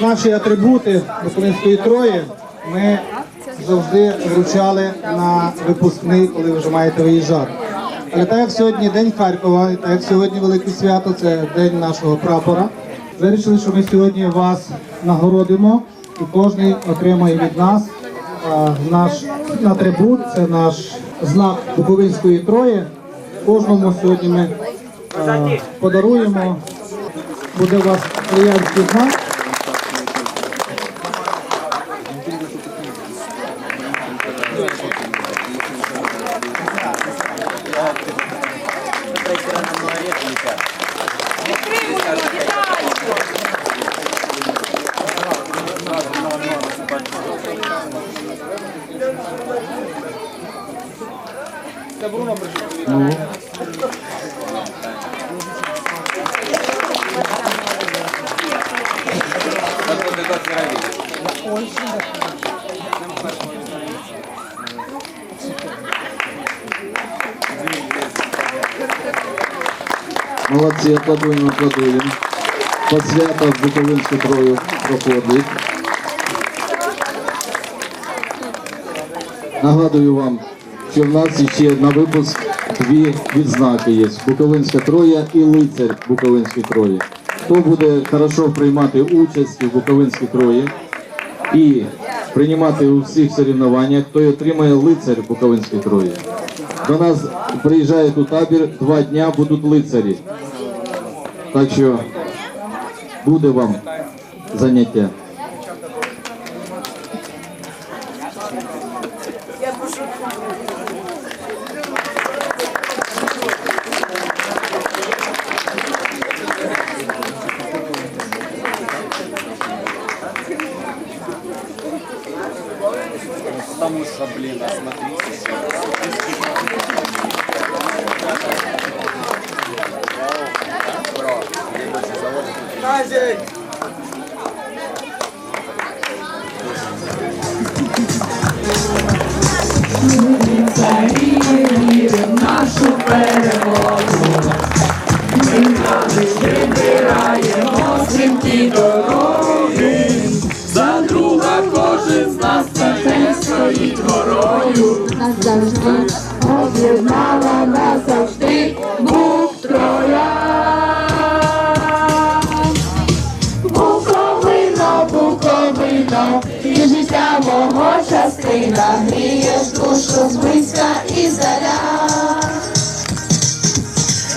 наші атрибути Буковинської Трої ми завжди вручали на випускний, коли ви вже маєте виїжджати. Але так як сьогодні День Харкова, і так як сьогодні велике свято, це день нашого прапора. Вирішили, що ми сьогодні вас нагородимо і кожен отримає від нас наш атрибут, це наш знак Буковинської Трої. Кожному сьогодні ми подаруємо. Буде у вас троянський знак. Молодці, аплодуємо, аплодуємо. Посвята в Буковинську трою проходить. Нагадую вам, що в нас ще на випуск дві відзнаки є. Буковинська троя і лицар Буковинської трої. Хто буде хорошо приймати участь у Буковинській трої і приймати у всіх соревнованнях, той отримає лицар Буковинської трої. До нас приїжджають у табір, два дня будуть лицарі. Так що буде вам заняття. Что, блин, а смотрите. Бро, я больше заводит. нашу перемогу. Ми навіть вибираємо стрімкі дороги. Назавжди, Об'єднала назавжди був троя. Буковино, буковино, і життя мого частина, грієш душу зблизька і заля.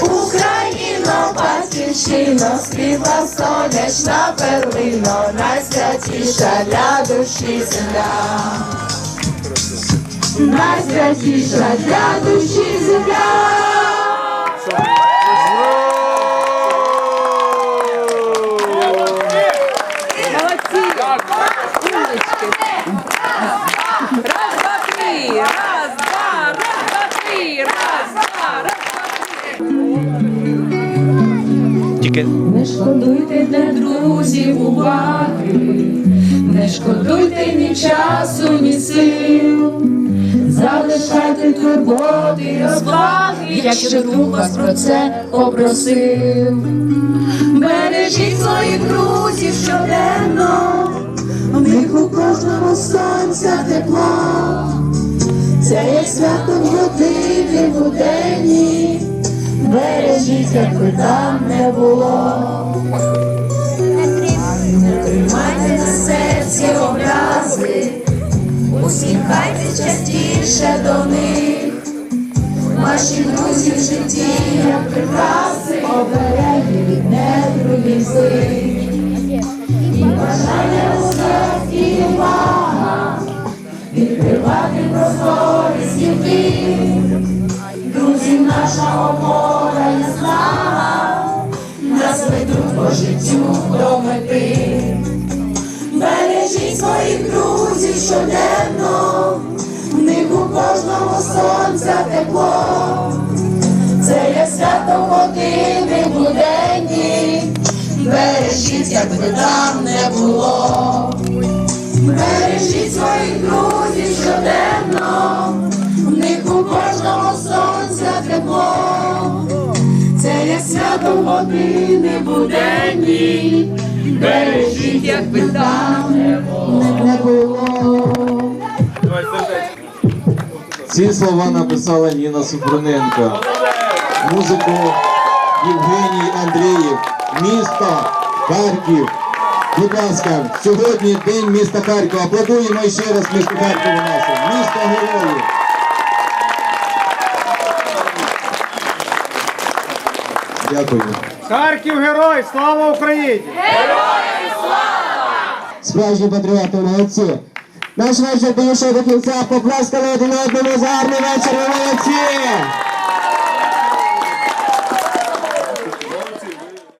Україно, батьківщино, світла сонячна перлино, найсвятіша для душі земля. Найсвятіша для душі земля. Не шкодуйте для друзів уваги, не шкодуйте ні часу, ні сил. Залишайте турботи розваги, якщо друг вас про це попросив. Бережіть своїх друзів щоденно, в них у кожного сонця тепло. Це є свято в години буденні, бережіть, як би там не було. Не тримайте на серці усміхайтесь частіше до них. Ваші друзі в житті, як прикраси, обереги від недругів злих. І бажання успіх, і увага, відкривати простори світи. Друзі, наша опора і знага, нас ведуть по життю до мети. Бережіть своїх друзів щоденно, в них у кожного сонця тепло. Це є свято години буденні, бережіть, як би там не було. Бережіть своїх друзів щоденно, в них у кожного сонця тепло. Це є свято години буденні, бережіть, якби там. Не було. Ці слова написала Ніна Супруненко. Музику Євгеній Андрієв. Місто Харків. Будь ласка, сьогодні день міста Харкова. Аплодуємо ще раз місту Харкову нашому. Місто героїв. Дякую. Харків герой! Слава Україні! Справжні патріоти, молодці. Наш вечір дійшов до кінця. Поплескали один одному за гарний вечір, ви молодці!